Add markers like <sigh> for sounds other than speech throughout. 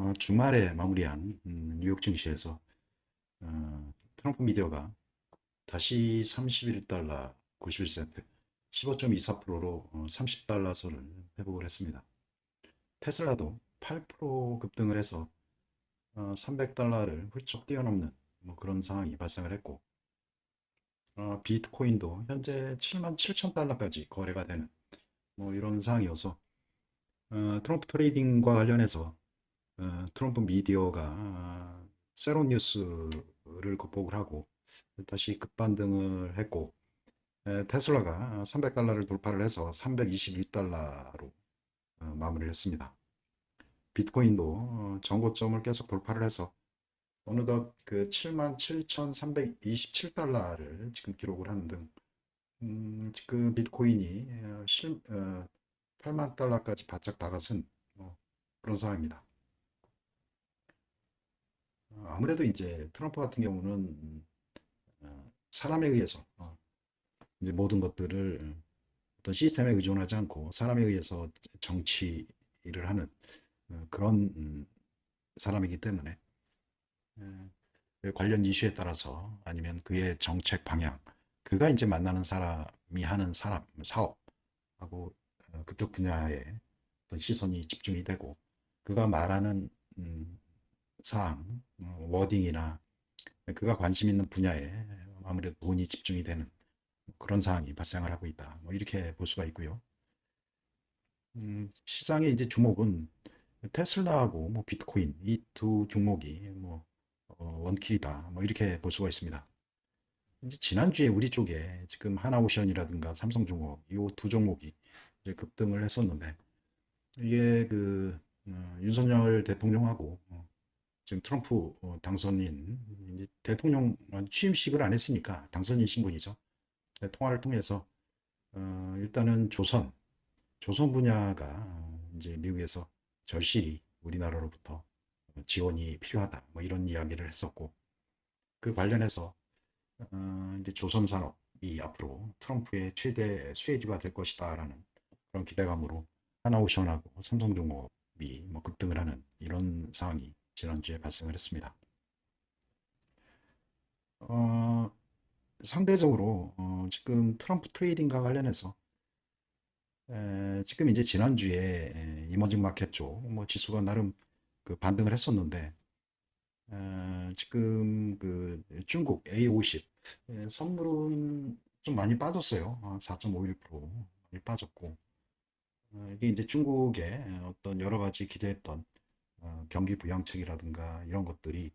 어, 주말에 마무리한 음, 뉴욕 증시에서 어, 트럼프 미디어가 다시 31달러 91센트 15.24%로 어, 30달러 선을 회복을 했습니다. 테슬라도 8% 급등을 해서 어, 300달러를 훌쩍 뛰어넘는 뭐 그런 상황이 발생을 했고 어, 비트코인도 현재 7만 7천 달러까지 거래가 되는 뭐 이런 상황이어서 어, 트럼프 트레이딩과 관련해서 어, 트럼프 미디어가 아, 새로운 뉴스를 극복을 하고 다시 급반등을 했고 에, 테슬라가 300달러를 돌파를 해서 321달러로 어, 마무리를 했습니다. 비트코인도 어, 정고점을 계속 돌파를 해서 어느덧 그 77,327달러를 지금 기록을 하는 등 음, 지금 비트코인이 어, 실, 어, 8만 달러까지 바짝 다가선 뭐 그런 상황입니다. 어, 아무래도 이제 트럼프 같은 경우는 음, 어, 사람에 의해서 어, 이제 모든 것들을 어떤 시스템에 의존하지 않고 사람에 의해서 정치를 하는 어, 그런 음, 사람이기 때문에 에, 관련 이슈에 따라서 아니면 그의 정책 방향, 그가 이제 만나는 사람이 하는 사람, 사업하고 어, 그쪽 분야에 어떤 시선이 집중이 되고 그가 말하는 음, 사항, 어, 워딩이나 그가 관심 있는 분야에 아무래도 돈이 집중이 되는 그런 상황이 발생을 하고 있다. 뭐 이렇게 볼 수가 있고요. 음, 시장의 이제 주목은 테슬라하고 뭐 비트코인 이 두 종목이 뭐 어, 원킬이다. 뭐 이렇게 볼 수가 있습니다. 이제 지난주에 우리 쪽에 지금 하나오션이라든가 삼성중공업 이두 종목이 이제 급등을 했었는데 이게 그 어, 윤석열 대통령하고 어, 지금 트럼프 어, 당선인 대통령 취임식을 안 했으니까 당선인 신분이죠. 네, 통화를 통해서 어, 일단은 조선 조선 분야가 어, 이제 미국에서 절실히 우리나라로부터 지원이 필요하다. 뭐 이런 이야기를 했었고 그 관련해서 어, 이제 조선 산업이 앞으로 트럼프의 최대 수혜주가 될 것이다라는 그런 기대감으로 하나오션하고 삼성중공업이 뭐 급등을 하는 이런 상황이 지난주에 발생을 했습니다. 어, 상대적으로 어, 지금 트럼프 트레이딩과 관련해서 에, 지금 이제 지난주에 에, 이머징 마켓 쪽뭐 지수가 나름 그 반등을 했었는데 에, 지금 그 중국 A50 에, 선물은 좀 많이 빠졌어요. 4.51% 많이 빠졌고 어, 이게 이제 중국의 어떤 여러 가지 기대했던 어, 경기 부양책이라든가 이런 것들이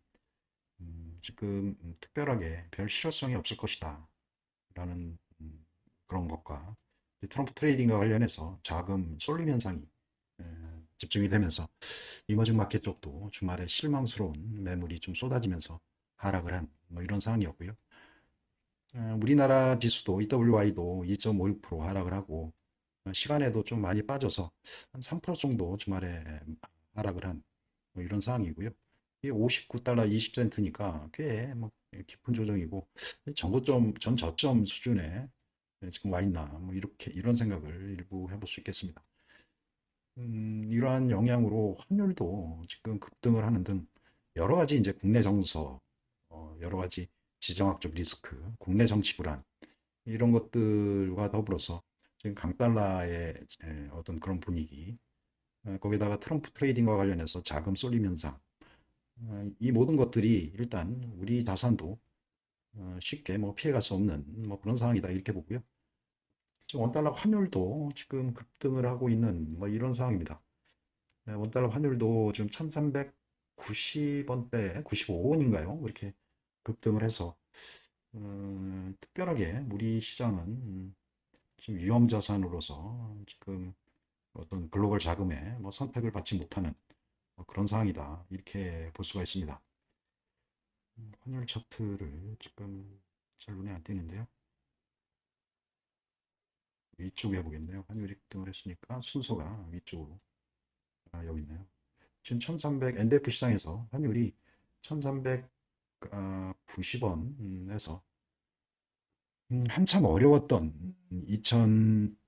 음, 지금 음, 특별하게 별 실효성이 없을 것이다 라는 음, 그런 것과 트럼프 트레이딩과 관련해서 자금 쏠림 현상이 에, 집중이 되면서 이머징 마켓 쪽도 주말에 실망스러운 매물이 좀 쏟아지면서 하락을 한 뭐 이런 상황이었고요. 어, 우리나라 지수도 EWI도 2.56% 하락을 하고 어, 시간에도 좀 많이 빠져서 한 3% 정도 주말에 하락을 한 뭐 이런 상황이고요. 이게 59달러 20센트니까 꽤 뭐 깊은 조정이고 전고점 전 저점 수준에 지금 와 있나 뭐 이렇게 이런 생각을 일부 해볼 수 있겠습니다. 음, 이러한 영향으로 환율도 지금 급등을 하는 등 여러 가지 이제 국내 정서, 어, 여러 가지 지정학적 리스크, 국내 정치 불안 이런 것들과 더불어서 지금 강달러의 에, 어떤 그런 분위기, 어, 거기다가 트럼프 트레이딩과 관련해서 자금 쏠림 현상, 어, 이 모든 것들이 일단 우리 자산도 어, 쉽게 뭐 피해갈 수 없는 뭐 그런 상황이다 이렇게 보고요. 지금 원달러 환율도 지금 급등을 하고 있는 뭐 이런 상황입니다. 네, 원달러 환율도 지금 1390원대 95원인가요? 이렇게 급등을 해서 음, 특별하게 우리 시장은 음, 지금 위험 자산으로서 지금 어떤 글로벌 자금에 뭐 선택을 받지 못하는 뭐 그런 상황이다 이렇게 볼 수가 있습니다. 음, 환율 차트를 지금 잘 눈에 안 띄는데요. 위쪽에 보겠네요. 환율이 급등을 했으니까 순서가 위쪽으로 아, 여기 있네요. 지금 1300 NDF 시장에서 환율이 1390원에서 음, 한참 어려웠던 2000 어,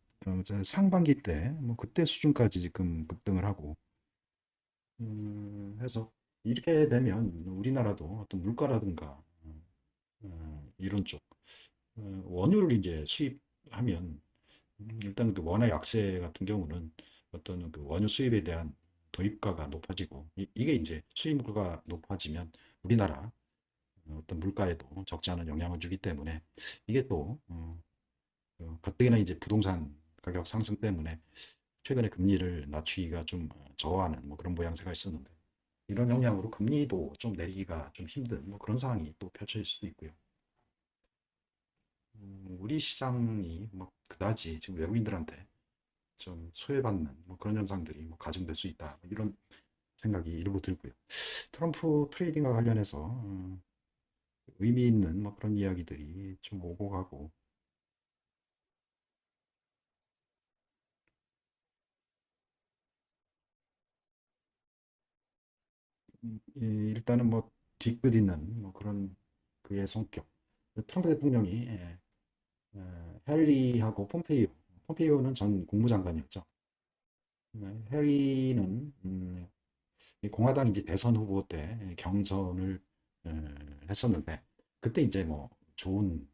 상반기 때 뭐 그때 수준까지 지금 급등을 하고 음, 해서 이렇게 되면 우리나라도 어떤 물가라든가 어, 이런 쪽 어, 원유를 이제 수입하면 음, 일단 그 원화 약세 같은 경우는 어떤 그 원유 수입에 대한 도입가가 높아지고 이, 게 이제 수입 물가가 높아지면 우리나라 어떤 물가에도 적지 않은 영향을 주기 때문에 이게 또 어, 어, 가뜩이나 이제 부동산 가격 상승 때문에 최근에 금리를 낮추기가 좀 저하는 뭐 그런 모양새가 있었는데 이런 영향으로 금리도 좀 내리기가 좀 힘든 뭐 그런 상황이 또 펼쳐질 수도 있고요. 음, 우리 시장이 뭐 그다지 지금 외국인들한테 좀 소외받는 뭐 그런 현상들이 뭐 가중될 수 있다 뭐 이런 생각이 일부 들고요. 트럼프 트레이딩과 관련해서 음, 의미 있는 뭐 그런 이야기들이 좀 오고 가고 일단은 뭐 뒤끝 있는 뭐 그런 그의 성격. 트럼프 대통령이 예, 어, 폼페이오, 폼페이오는 전 국무장관이었죠. 네, 해리는 음, 이 공화당 이제 대선 후보 때 경선을 에, 했었는데 그때 이제 뭐 좋은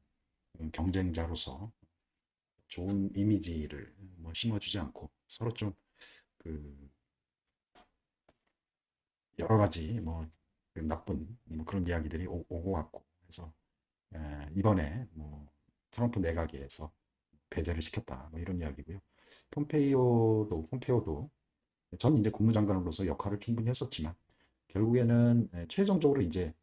경쟁자로서 좋은 이미지를 뭐 심어주지 않고 서로 좀그 여러 가지 뭐그 나쁜 뭐 그런 이야기들이 오, 고 갔고 그래서 에, 이번에 뭐 트럼프 내각에서 배제를 시켰다 뭐 이런 이야기고요. 폼페이오도 폼페오도 전 이제 국무장관으로서 역할을 충분히 했었지만 결국에는 에, 최종적으로 이제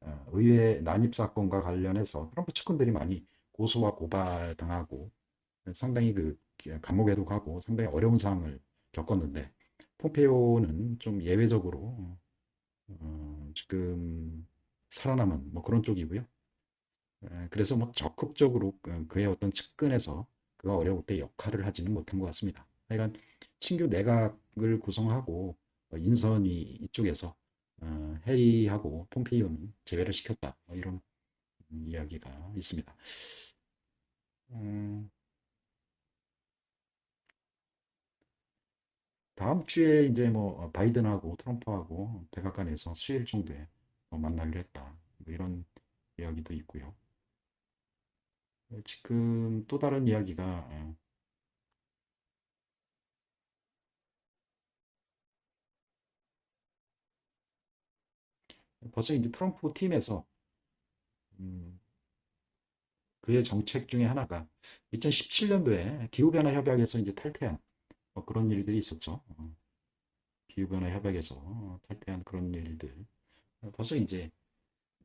어, 의회 난입 사건과 관련해서 트럼프 측근들이 많이 고소와 고발 당하고 상당히 그 감옥에도 가고 상당히 어려운 상황을 겪었는데 폼페이오는 좀 예외적으로 어, 지금 살아남은 뭐 그런 쪽이고요. 에, 그래서 뭐 적극적으로 그- 그의 어떤 측근에서 그가 어려울 때 역할을 하지는 못한 것 같습니다. 하여간 친규 내각을 구성하고 어, 인선이 이쪽에서 어, 해리하고 폼페이오는 제외를 시켰다. 뭐 이런 이야기가 있습니다. 음, 다음 주에 이제 뭐 어, 바이든하고 트럼프하고 백악관에서 수일 정도에 뭐 만나기로 했다. 뭐 이런 이야기도 있고요. 어, 지금 또 다른 이야기가 어, 벌써 이제 트럼프 팀에서 음, 그의 정책 중에 하나가 2017년도에 기후변화 협약에서 이제 탈퇴한 뭐 그런 일들이 있었죠. 어, 기후변화 협약에서 어, 탈퇴한 그런 일들. 어, 벌써 이제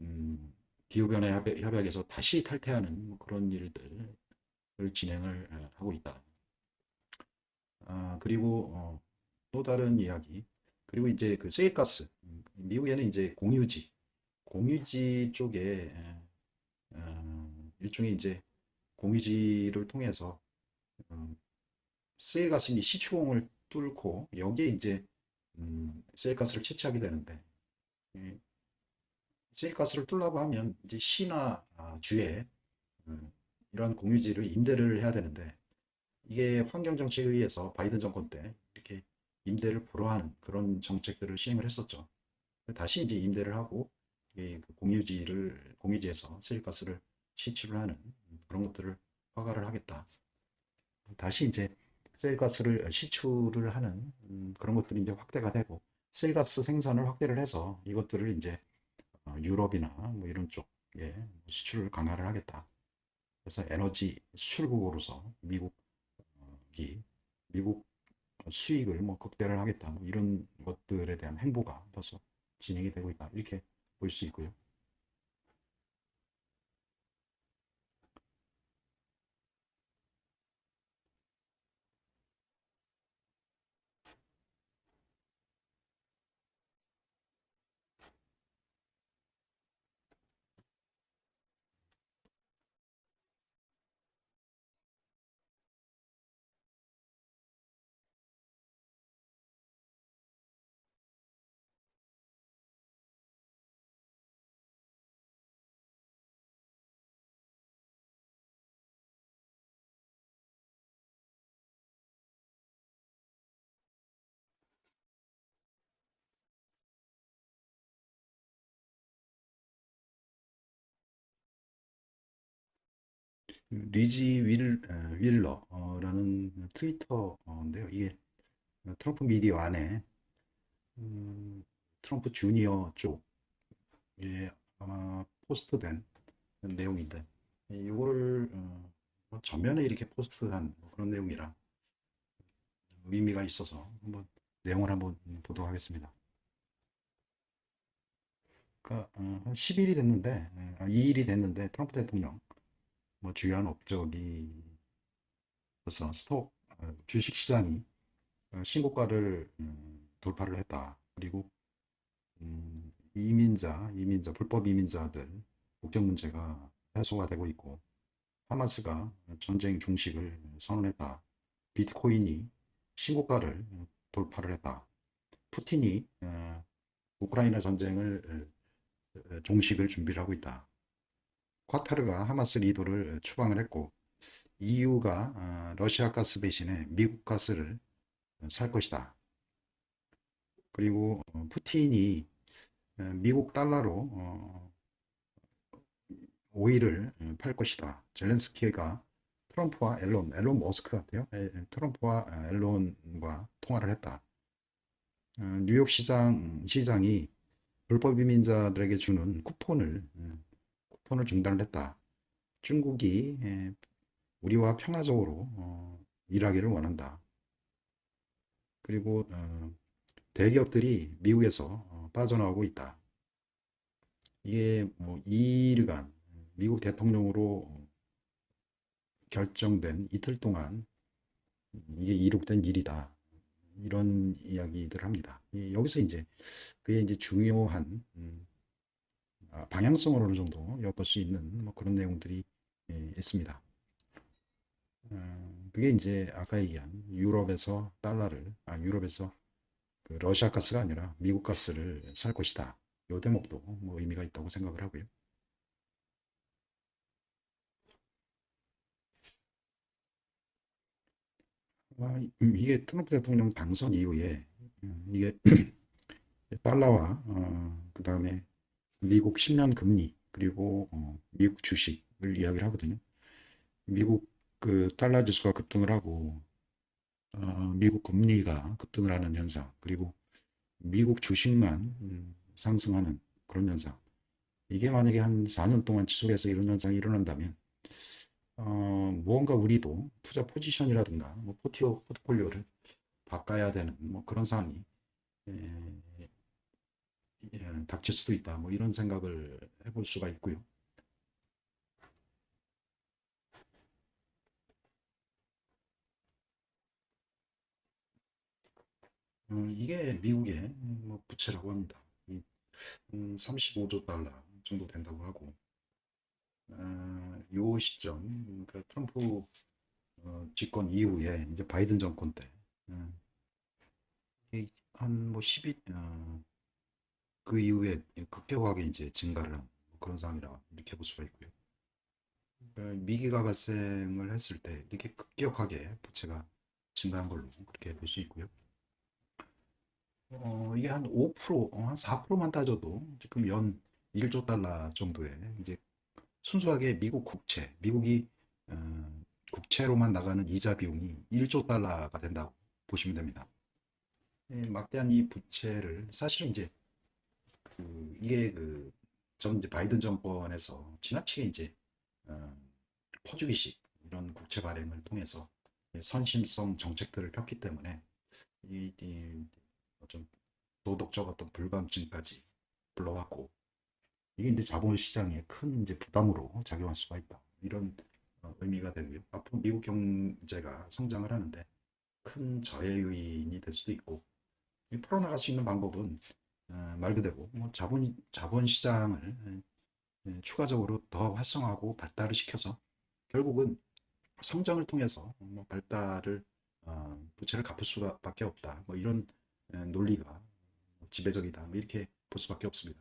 음, 기후변화 협약, 협약에서 다시 탈퇴하는 뭐 그런 일들을 진행을 어, 하고 있다. 아, 그리고 어, 또 다른 이야기. 그리고 이제 그 세일가스. 음, 미국에는 이제 공유지, 공유지 쪽에 에, 어, 일종의 이제 공유지를 통해서 음, 세일가스니 시추공을 뚫고 여기에 이제 음, 세일가스를 채취하게 되는데 이 세일가스를 뚫려고 하면 이제 시나 아, 주에 음, 이러한 공유지를 임대를 해야 되는데 이게 환경 정책에 의해서 바이든 정권 때 이렇게 임대를 불허하는 그런 정책들을 시행을 했었죠. 다시 이제 임대를 하고 이그 공유지를 공유지에서 세일가스를 시추를 하는 그런 것들을 허가를 하겠다. 다시 이제 셀가스를 시추를 하는 음, 그런 것들이 이제 확대가 되고 셀가스 생산을 확대를 해서 이것들을 이제 어, 유럽이나 뭐 이런 쪽에 수출을 강화를 하겠다. 그래서 에너지 수출국으로서 미국이 미국 수익을 뭐 극대화를 하겠다. 뭐 이런 것들에 대한 행보가 벌써 진행이 되고 있다. 이렇게 볼 수 있고요. 리지 윌, 에, 윌러라는 트위터인데요. 이게 트럼프 미디어 안에 음, 트럼프 주니어 쪽에 아마 포스트된 내용인데 이거를 어, 뭐 전면에 이렇게 포스트한 뭐 그런 내용이라 의미가 있어서 한번 내용을 한번 보도록 하겠습니다. 그러니까 어, 한 10일이 됐는데, 예, 아, 2일이 됐는데 트럼프 대통령 뭐 주요한 업적이 그래서 스톡 어, 주식 시장이 어, 신고가를 음, 돌파를 했다. 그리고 음, 이민자, 이민자, 불법 이민자들 국적 문제가 해소가 되고 있고 하마스가 전쟁 종식을 선언했다. 비트코인이 신고가를 돌파를 했다. 푸틴이 어, 우크라이나 전쟁을 어, 종식을 준비를 하고 있다. 쿼타르가 하마스 리더를 추방을 했고 EU가 어, 러시아 가스 대신에 미국 가스를 살 것이다. 그리고 어, 푸틴이 어, 미국 달러로 어, 오일을 어, 팔 것이다. 젤렌스키가 트럼프와 앨런, 앨런 머스크 같아요. 트럼프와 어, 앨런과 통화를 했다. 어, 뉴욕 시장 시장이 불법 이민자들에게 주는 쿠폰을 어, 쿠 폰을 중단을 했다. 중국이 에, 우리와 평화적으로 어, 일하기를 원한다. 그리고 어, 대기업들이 미국에서 어, 빠져나오고 있다. 이게 뭐 2일간 미국 대통령으로 결정된 이틀 동안 이게 이룩된 일이다. 이런 이야기들 합니다. 이- 여기서 이제 그게 이제 중요한 음, 아, 방향성을 어느 정도 엿볼 수 있는 뭐 그런 내용들이 예, 있습니다. 음, 그게 이제 아까 얘기한 유럽에서 달러를 아 유럽에서 그 러시아 가스가 아니라 미국 가스를 살 것이다. 요 대목도 뭐 의미가 있다고 생각을 하고요. 아, 음, 이게 트럼프 대통령 당선 이후에 음, 이게 <clears throat> 달러와 어, 그 다음에 미국 10년 금리 그리고 어, 미국 주식을 이야기를 하거든요. 미국 그 달러 지수가 급등을 하고 어, 미국 금리가 급등을 하는 현상 그리고 미국 주식만 음, 상승하는 그런 현상. 이게 만약에 한 4년 동안 지속해서 이런 현상이 일어난다면 어, 무언가 우리도 투자 포지션이라든가 뭐 포트폴리오를 바꿔야 되는 뭐 그런 상황이 에, 예, 닥칠 수도 있다. 뭐 이런 생각을 해볼 수가 있고요. 어, 이게 미국의 뭐 부채라고 합니다. 이, 음, 35조 달러 정도 된다고 하고 어, 요 시점 그 트럼프 어, 집권 이후에 이제 바이든 정권 때 한뭐 10일 어, 그 이후에 급격하게 이제 증가를 한 그런 상황이라 이렇게 볼 수가 있고요. 어, 미기가 발생을 했을 때 이렇게 급격하게 부채가 증가한 걸로 그렇게 볼 수 있고요. 어, 이게 한 5%, 어, 한 4%만 따져도 지금 연 1조 달러 정도의 이제 순수하게 미국 국채, 미국이 어, 국채로만 나가는 이자 비용이 1조 달러가 된다고 보시면 됩니다. 이 막대한 이 부채를 사실은 이제 그 이게 그 전 이제 바이든 정권에서 지나치게 이제 어, 퍼주기식 이런 국채 발행을 통해서 선심성 정책들을 폈기 때문에 이, 이 좀 도덕적 어떤 불감증까지 불러왔고 이게 이제 자본시장에 큰 이제 부담으로 작용할 수가 있다. 이런 어, 의미가 되고요. 앞으로 미국 경제가 성장을 하는데 큰 저해 요인이 될 수도 있고 이 풀어나갈 수 있는 방법은 어, 말 그대로 뭐 자본 자본 시장을 예, 추가적으로 더 활성화하고 발달을 시켜서 결국은 성장을 통해서 뭐 발달을 어, 부채를 갚을 수밖에 없다. 뭐 이런 에, 논리가 지배적이다. 뭐 이렇게 볼 수밖에 없습니다.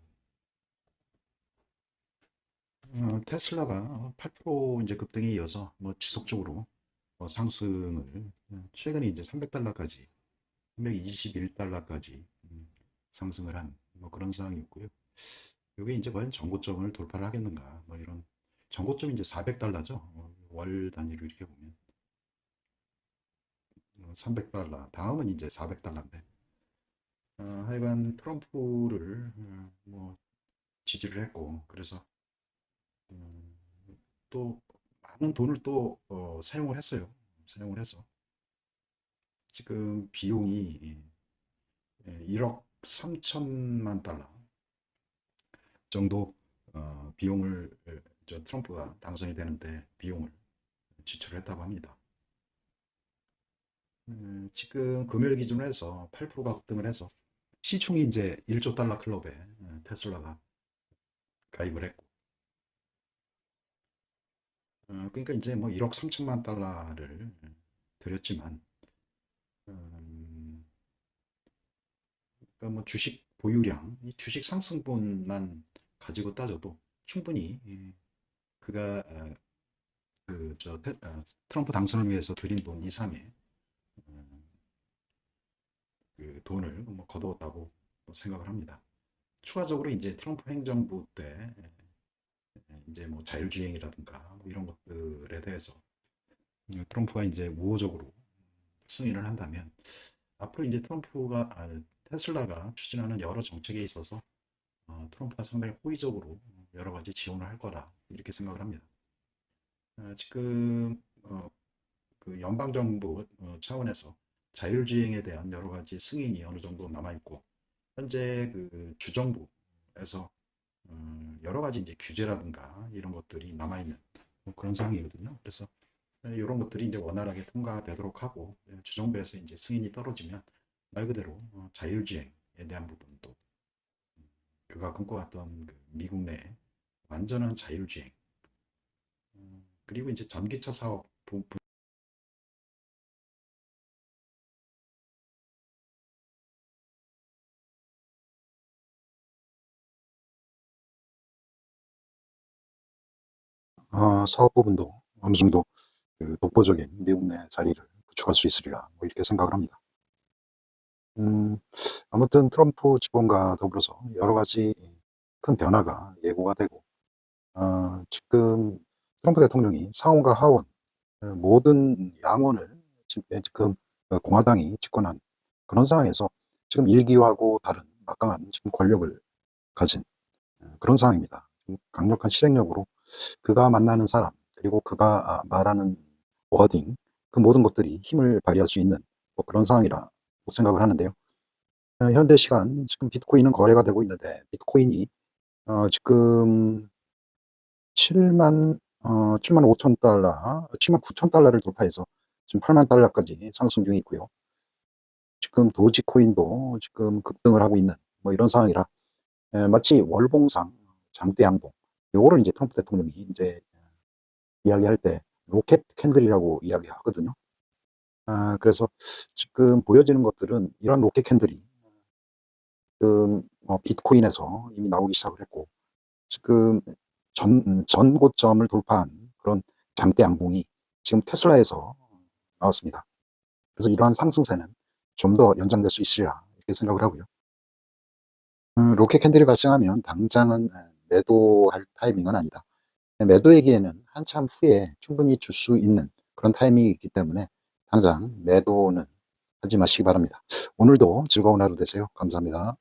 어, 테슬라가 8% 이제 급등에 이어서 뭐 지속적으로 어, 상승을 어, 최근에 이제 300달러까지 321달러까지 상승을 한 뭐 그런 상황이었고요. 이게 이제 과연 전고점을 돌파를 하겠는가 뭐 이런 전고점 이제 400달러죠. 어, 월 단위로 이렇게 보면 300달러 다음은 이제 400달러인데 어, 하여간 트럼프를 어, 뭐 지지를 했고 그래서 음, 또 많은 돈을 또 어, 사용을 했어요. 사용을 해서 지금 비용이 예, 1억 3천만 달러 정도 어, 비용을 저 트럼프가 당선이 되는데 비용을 지출했다고 합니다. 음, 지금 금요일 기준으로 해서 8%가 급등을 해서 시총이 이제 1조 달러 클럽에 예, 테슬라가 가입을 했고 어, 그러니까 이제 뭐 1억 3천만 달러를 들였지만 음, 그러니까 뭐 주식 보유량, 이 주식 상승분만 가지고 따져도 충분히 예, 그가 어, 그저 트럼프 당선을 위해서 들인 돈 이상의 음, 그 돈을 뭐 거두었다고 생각을 합니다. 추가적으로 이제 트럼프 행정부 때 예, 이제 뭐 자율주행이라든가 뭐 이런 것들에 대해서 트럼프가 이제 우호적으로 승인을 한다면 앞으로 이제 트럼프가 아, 테슬라가 추진하는 여러 정책에 있어서 어, 트럼프가 상당히 호의적으로 여러 가지 지원을 할 거라 이렇게 생각을 합니다. 어, 지금 어, 그 연방 정부 어, 차원에서 자율주행에 대한 여러 가지 승인이 어느 정도 남아 있고 현재 그 주정부에서 음, 여러 가지 이제 규제라든가 이런 것들이 남아 있는 뭐 그런 상황이거든요. 그래서 이런 것들이 이제 원활하게 통과되도록 하고 주정부에서 이제 승인이 떨어지면 말 그대로 어, 자율주행에 대한 부분도 음, 그가 꿈꿔왔던 그 미국 내 완전한 자율주행 음, 그리고 이제 전기차 사업 부- 부- 어, 사업 부분도 어느 정도 그 독보적인 미국 내 자리를 구축할 수 있으리라 뭐 이렇게 생각을 합니다. 음, 아무튼 트럼프 집권과 더불어서 여러 가지 큰 변화가 예고가 되고 어, 지금 트럼프 대통령이 상원과 하원 어, 모든 양원을 지- 지금 어, 공화당이 집권한 그런 상황에서 지금 일기하고 다른 막강한 지금 권력을 가진 어, 그런 상황입니다. 강력한 실행력으로 그가 만나는 사람 그리고 그가 아, 말하는 워딩 그 모든 것들이 힘을 발휘할 수 있는 뭐 그런 상황이라 생각을 하는데요. 어, 현대 시간 지금 비트코인은 거래가 되고 있는데 비트코인이 어, 지금 7만 어, 7만 5천 달러, 7만 9천 달러를 돌파해서 지금 8만 달러까지 상승 중에 있고요. 지금 도지코인도 지금 급등을 하고 있는 뭐 이런 상황이라 에, 마치 월봉상 장대 양봉 요거를 이제 트럼프 대통령이 이제 이야기할 때 로켓 캔들이라고 이야기하거든요. 아, 그래서 지금 보여지는 것들은 이런 로켓 캔들이 지금 어, 비트코인에서 이미 나오기 시작을 했고 지금 전, 전 고점을 돌파한 그런 장대 양봉이 지금 테슬라에서 나왔습니다. 그래서 이러한 상승세는 좀 더 연장될 수 있으리라 이렇게 생각을 하고요. 음, 로켓 캔들이 발생하면 당장은 매도할 타이밍은 아니다. 매도에기에는 한참 후에 충분히 줄 수 있는 그런 타이밍이 있기 때문에 당장 매도는 하지 마시기 바랍니다. 오늘도 즐거운 하루 되세요. 감사합니다.